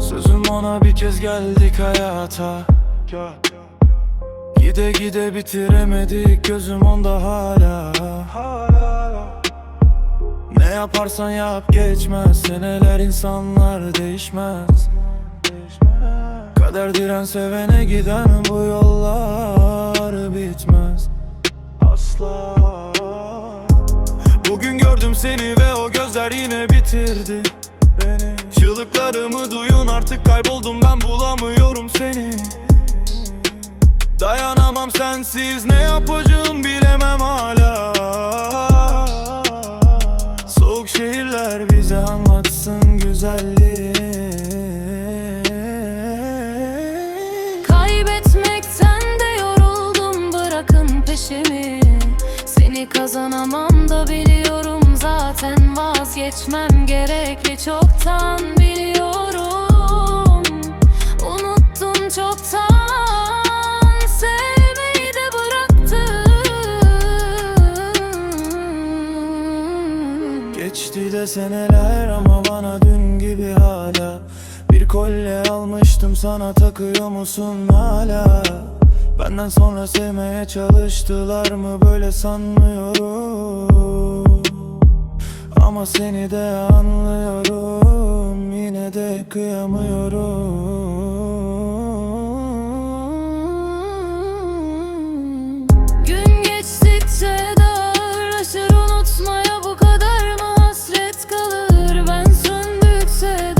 Sözüm ona bir kez geldik hayata. Gide gide bitiremedik gözüm onda hala. Ne yaparsan yap geçmez Seneler insanlar değişmez. Kader diren sevene giden bu yollar Bugün gördüm seni ve o gözler yine bitirdi beni. Çığlıklarımı duyun artık kayboldum ben bulamıyorum seni. Dayanamam sensiz ne yapacağım bilemem hala. Soğuk şehirler bize anlatsın güzelliği. Kaybetmekten de yoruldum bırakın peşimi Kazanamam da biliyorum zaten vazgeçmem gerekli çoktan biliyorum. Unuttum çoktan sevmeyi de bıraktım. Geçti de seneler ama bana dün gibi hala. Bir kolye almıştım sana takıyor musun hala Benden sonra sevmeye çalıştılar mı böyle sanmıyorum. Ama seni de anlıyorum yine de kıyamıyorum. Gün geçtikçe de ağırlaşır unutmaya bu kadar mı hasret kalır? Ben söndükçe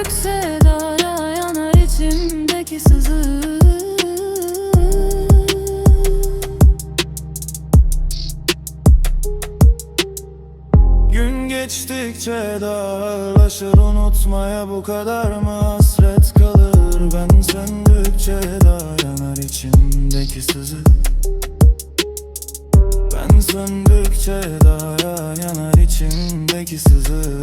söndükçe dayanar içimdeki sızı. Gün geçtikçe dağlaşır unutmaya bu kadar mı hasret kalır? Ben söndükçe dayanar içimdeki sızı. Ben söndükçe dayanar içimdeki sızı